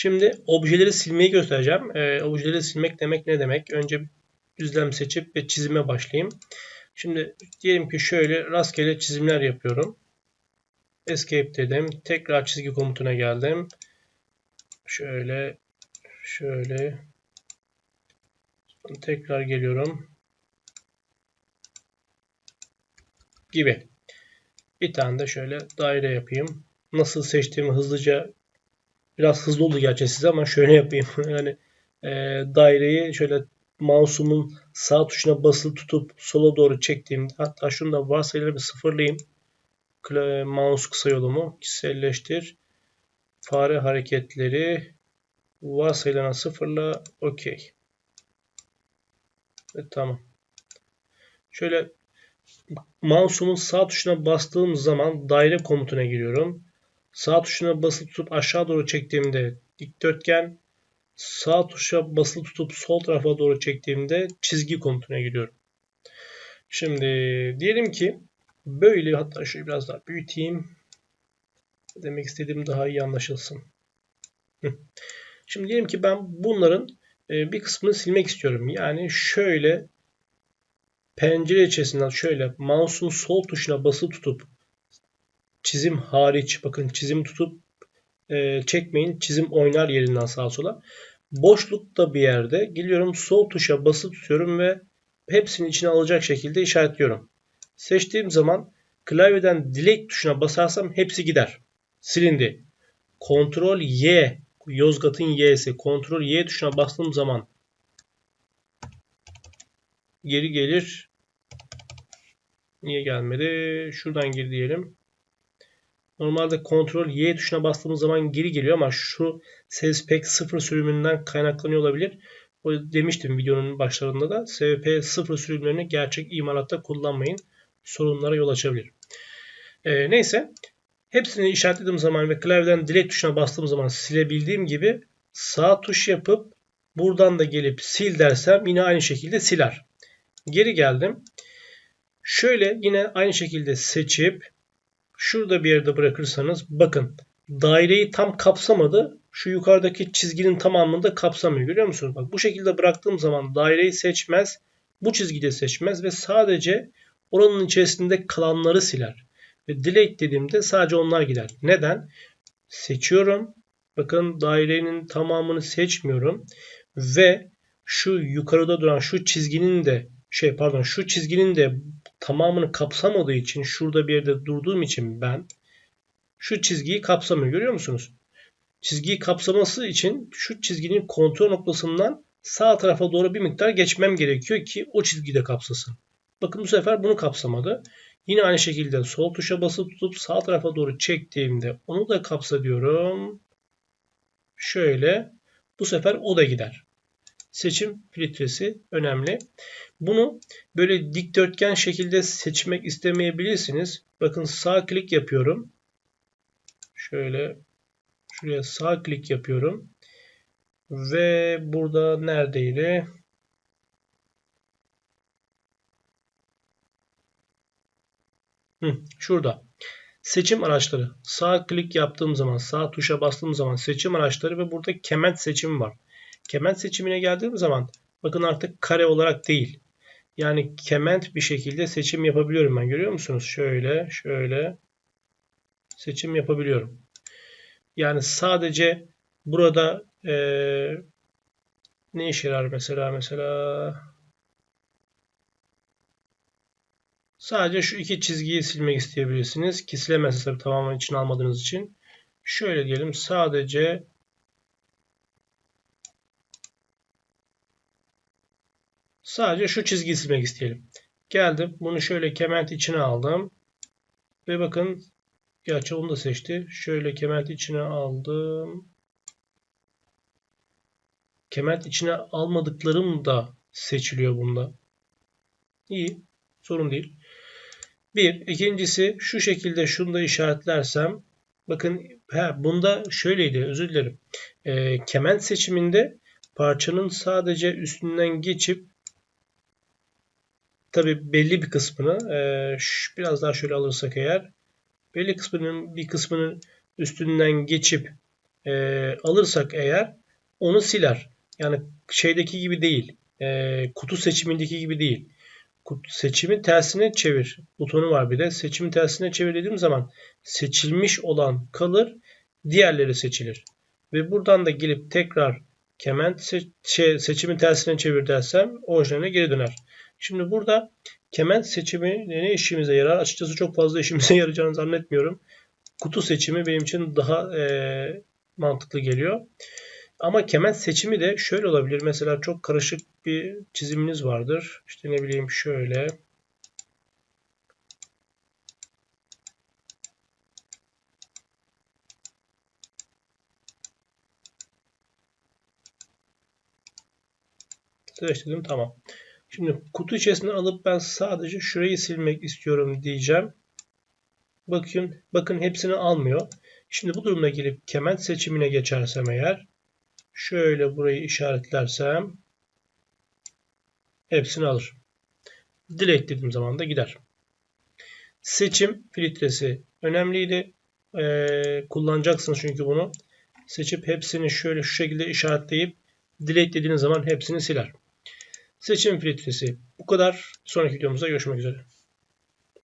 Şimdi objeleri silmeyi göstereceğim. Ee, objeleri silmek demek ne demek? Önce düzlem seçip ve çizime başlayayım. Şimdi diyelim ki şöyle rastgele çizimler yapıyorum. Escape dedim. Tekrar çizgi komutuna geldim. Şöyle şöyle tekrar geliyorum. Gibi. Bir tane de şöyle daire yapayım. Nasıl seçtiğimi hızlıca biraz hızlı oldu gerçi size ama şöyle yapayım. yani e, daireyi şöyle mouse'umun sağ tuşuna basılı tutup sola doğru çektiğimde hatta şunu da varsayıları bir sıfırlayayım. Mouse kısa yolumu kişiselleştir. Fare hareketleri varsayılarına sıfırla. Okey. Evet, tamam. Şöyle mouse'umun sağ tuşuna bastığım zaman daire komutuna giriyorum. Sağ tuşuna basılı tutup aşağı doğru çektiğimde dikdörtgen, sağ tuşa basılı tutup sol tarafa doğru çektiğimde çizgi komutuna giriyorum. Şimdi diyelim ki böyle hatta şöyle biraz daha büyüteyim. Demek istediğim daha iyi anlaşılsın. Şimdi diyelim ki ben bunların e, bir kısmını silmek istiyorum. Yani şöyle pencere içerisinden şöyle mouse'un sol tuşuna basılı tutup çizim hariç bakın çizim tutup e, çekmeyin çizim oynar yerinden sağa sola. Boşlukta bir yerde geliyorum sol tuşa basılı tutuyorum ve hepsini içine alacak şekilde işaretliyorum. Seçtiğim zaman klavyeden delete tuşuna basarsam hepsi gider. Silindi. Ctrl Y Yozgat'ın Y'si. Ctrl Y tuşuna bastığım zaman geri gelir. Niye gelmedi? Şuradan gir diyelim. Normalde Ctrl Y tuşuna bastığımız zaman geri geliyor ama şu SVP 0 sürümünden kaynaklanıyor olabilir. O demiştim videonun başlarında da SVP 0 sürümlerini gerçek imalatta kullanmayın. Sorunlara yol açabilir. Ee, neyse. Hepsini işaretlediğim zaman ve klavyeden delete tuşuna bastığım zaman silebildiğim gibi sağ tuş yapıp buradan da gelip sil dersem yine aynı şekilde siler. Geri geldim. Şöyle yine aynı şekilde seçip şurada bir yerde bırakırsanız bakın daireyi tam kapsamadı. Şu yukarıdaki çizginin tamamını da kapsamıyor. Görüyor musunuz? Bak bu şekilde bıraktığım zaman daireyi seçmez. Bu çizgide seçmez ve sadece oranın içerisinde kalanları siler. Ve delete dediğimde sadece onlar gider. Neden? Seçiyorum. Bakın dairenin tamamını seçmiyorum. Ve şu yukarıda duran şu çizginin de şey pardon şu çizginin de tamamını kapsamadığı için şurada bir yerde durduğum için ben şu çizgiyi kapsamıyor. Görüyor musunuz? Çizgiyi kapsaması için şu çizginin kontrol noktasından sağ tarafa doğru bir miktar geçmem gerekiyor ki o çizgiyi de kapsasın. Bakın bu sefer bunu kapsamadı. Yine aynı şekilde sol tuşa basılı tutup sağ tarafa doğru çektiğimde onu da kapsa diyorum. Şöyle bu sefer o da gider. Seçim filtresi önemli. Bunu böyle dikdörtgen şekilde seçmek istemeyebilirsiniz. Bakın sağ klik yapıyorum. Şöyle şuraya sağ klik yapıyorum. Ve burada neredeydi? Hı, şurada. Seçim araçları. Sağ klik yaptığım zaman, sağ tuşa bastığım zaman seçim araçları ve burada kement seçimi var. Kement seçimine geldiğim zaman bakın artık kare olarak değil. Yani kement bir şekilde seçim yapabiliyorum ben. Görüyor musunuz? Şöyle, şöyle seçim yapabiliyorum. Yani sadece burada ee, ne işe yarar mesela mesela sadece şu iki çizgiyi silmek isteyebilirsiniz. Ki silemezsiniz tabii tamamen için almadığınız için. Şöyle diyelim sadece Sadece şu çizgiyi silmek isteyelim. Geldim. Bunu şöyle kement içine aldım. Ve bakın gerçi onu da seçti. Şöyle kement içine aldım. Kement içine almadıklarım da seçiliyor bunda. İyi. Sorun değil. Bir. ikincisi şu şekilde şunu da işaretlersem bakın he, bunda şöyleydi özür dilerim. E, kement seçiminde parçanın sadece üstünden geçip Tabi belli bir kısmını e, biraz daha şöyle alırsak eğer belli kısmının bir kısmının üstünden geçip e, alırsak eğer onu siler. Yani şeydeki gibi değil. E, kutu seçimindeki gibi değil. Kutu, seçimi tersine çevir butonu var bir de. Seçimi tersine çevir dediğim zaman seçilmiş olan kalır, diğerleri seçilir. Ve buradan da gelip tekrar kement se şey, seçimi tersine çevir dersem orijinaline geri döner. Şimdi burada kement seçimi ne işimize yarar? Açıkçası çok fazla işimize yarayacağını zannetmiyorum. Kutu seçimi benim için daha e, mantıklı geliyor. Ama kement seçimi de şöyle olabilir. Mesela çok karışık bir çiziminiz vardır. İşte ne bileyim şöyle. Seçtim tamam. Şimdi kutu içerisinde alıp ben sadece şurayı silmek istiyorum diyeceğim. Bakın, bakın hepsini almıyor. Şimdi bu durumda gelip kement seçimine geçersem eğer şöyle burayı işaretlersem hepsini alır. Delete dediğim zaman da gider. Seçim filtresi önemliydi. Ee, kullanacaksınız çünkü bunu. Seçip hepsini şöyle şu şekilde işaretleyip delete dediğiniz zaman hepsini siler. Seçim filtresi bu kadar. Sonraki videomuzda görüşmek üzere.